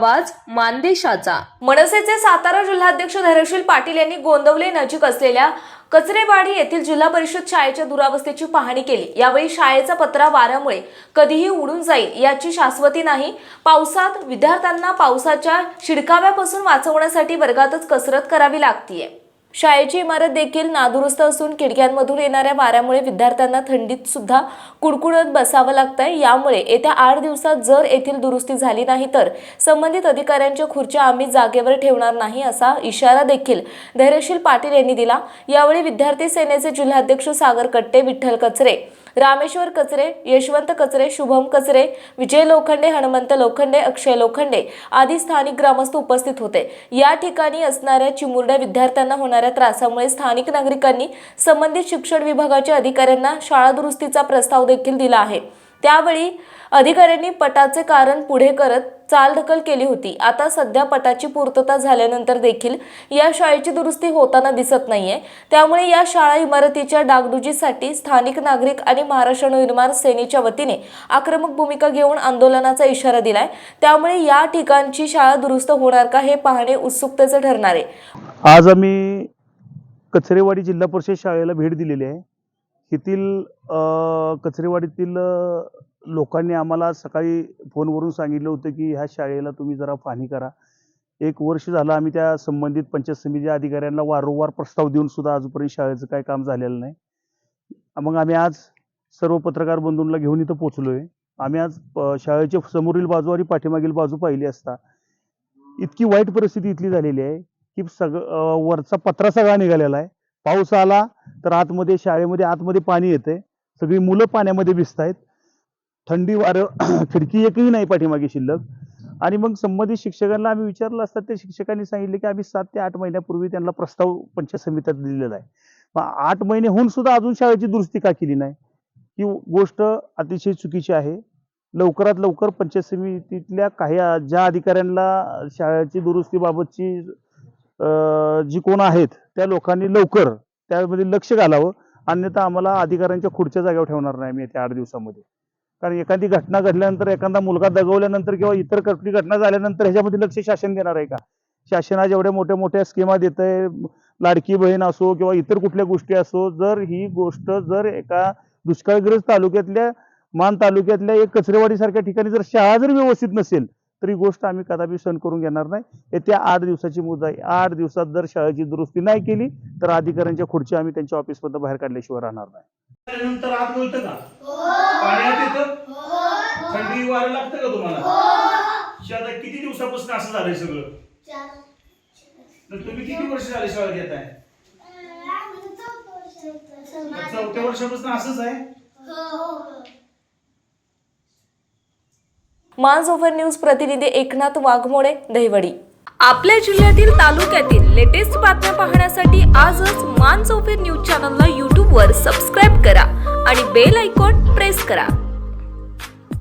आवाज मानदेशाचा. मनसेचे सातारा जिल्हाध्यक्ष धैर्यशील पाटील यांनी गोंदवले नजीक असलेल्या कचरेवाडी येथील जिल्हा परिषद शाळेच्या दुरावस्थेची पाहणी केली. यावेळी शाळेचा पत्रा वाऱ्यामुळे कधीही उडून जाईल याची शाश्वती नाही. पावसात विद्यार्थ्यांना पावसाच्या शिडकाव्यापासून वाचवण्यासाठी वर्गातच कसरत करावी लागतीये. शाळेची इमारत देखील नादुरुस्त असून खिडक्यांमधून येणाऱ्या वाऱ्यामुळे विद्यार्थ्यांना थंडीत सुद्धा कुडकुडत बसावं लागतंय. यामुळे येत्या आठ दिवसात जर येथील दुरुस्ती झाली नाही तर संबंधित अधिकाऱ्यांच्या खुर्च्या आम्ही जागेवर ठेवणार नाही असा इशारा देखील धैर्यशील पाटील यांनी दिला. यावेळी विद्यार्थी सेनेचे जिल्हाध्यक्ष सागर कट्टे विठ्ठल कचरे रामेश्वर कचरे यशवंत कचरे शुभम कचरे विजय लोखंडे हनुमंत लोखंडे अक्षय लोखंडे आदी स्थानिक ग्रामस्थ उपस्थित होते. या ठिकाणी असणाऱ्या चिमुरड्या विद्यार्थ्यांना होणाऱ्या त्रासामुळे स्थानिक नागरिकांनी संबंधित शिक्षण विभागाच्या अधिकाऱ्यांना शाळा दुरुस्तीचा प्रस्ताव देखील दिला आहे. त्यावेळी अधिकाऱ्यांनी पटाचे कारण पुढे करत चालढकल केली होती. आता सध्या पटाची पूर्तता झाल्यानंतर देखील या शाळेची दुरुस्ती होताना दिसत नाहीये. त्यामुळे या शाळा इमारतीच्या डागडुजीसाठी स्थानिक नागरिक आणि महाराष्ट्र नवनिर्माण सेनेच्या वतीने आक्रमक भूमिका घेऊन आंदोलनाचा इशारा दिलाय. त्यामुळे या ठिकाणची शाळा दुरुस्त होणार का हे पाहणे उत्सुकतेचं ठरणार आहे. आज आम्ही कचरेवाडी जिल्हा परिषद शाळेला भेट दिलेली आहे. येथील कचरेवाडीतील लोकांनी आम्हाला सकाळी फोनवरून सांगितलं होतं की ह्या शाळेला तुम्ही जरा पाहणी करा. एक वर्ष झालं आम्ही त्या संबंधित पंचायत समिती अधिकाऱ्यांना वारंवार प्रस्ताव देऊन सुद्धा अजूनपर्यंत शाळेचं काय काम झालेलं नाही. मग आम्ही आज सर्व पत्रकार बंधूंना घेऊन इथं पोचलो आहे आम्ही आज शाळेच्या समोरील बाजू आणि पाठीमागील बाजू पाहिली असता इतकी वाईट परिस्थिती इथली झालेली आहे की सग वरचा पत्रा सगळा निघालेला आहे. पाऊस आला तर आतमध्ये शाळेमध्ये आतमध्ये पाणी येते सगळी मुलं पाण्यामध्ये भिजत आहेत थंडी वारं खिडकी एकही नाही पाठीमागे शिल्लक. आणि मग संबंधित शिक्षकांना आम्ही विचारलं असता त्या शिक्षकांनी सांगितले की आम्ही सात ते आठ महिन्यापूर्वी त्यांना प्रस्ताव पंचायत समित्यात दिलेला आहे. मग आठ महिने होऊन सुद्धा अजून शाळेची दुरुस्ती का केली नाही? ही गोष्ट अतिशय चुकीची आहे. लवकरात लवकर पंचायत समितीतल्या काही ज्या अधिकाऱ्यांना शाळेची दुरुस्तीबाबतची जी कोण आहेत त्या लोकांनी लवकर त्यामध्ये लक्ष घालावं. अन्यथा आम्हाला अधिकाऱ्यांच्या खुर्च्या जागेवर ठेवणार नाही आम्ही येत्या आठ दिवसामध्ये. कारण एखादी घटना घडल्यानंतर एखादा मुलगा दगवल्यानंतर किंवा इतर कुठली घटना झाल्यानंतर ह्याच्यामध्ये लक्ष शासन देणार आहे का? शासना जेवढ्या मोठ्या मोठ्या स्कीमा देत आहे लाडकी बहीण असो किंवा इतर कुठल्या गोष्टी असो जर ही गोष्ट जर एका दुष्काळग्रस्त तालुक्यातल्या मान तालुक्यातल्या एक कचरेवाडी सारख्या ठिकाणी जर शाळा जर व्यवस्थित नसेल तर ही गोष्ट आम्ही कदापि सहन करून घेणार नाही. येत्या आठ दिवसाची मुदत आहे. आठ दिवसात जर शाळेची दुरुस्ती नाही केली तर अधिकाऱ्यांच्या खुर्च्या आम्ही त्यांच्या ऑफिसमधून बाहेर काढल्याशिवाय राहणार नाही. नंतर आत मिळतं का? पाण्यात येतं? थंडी वारं लागतं का तुम्हाला? आता किती दिवसापासून असं झालंय सगळं? तर तुम्ही किती वर्ष झाले आहे? चौथ्या वर्षापासून असंच आहे? मानसोफर न्यूज प्रतिनिधी एकनाथ वाघमोडे दहिवडी. आपल्या जिल्ह्यातील तालुक्यातील लेटेस्ट बातम्या पाहण्यासाठी आजच मान चौफेर न्यूज चॅनलला यूट्यूबवर सबस्क्राईब करा आणि बेल आयकॉन प्रेस करा.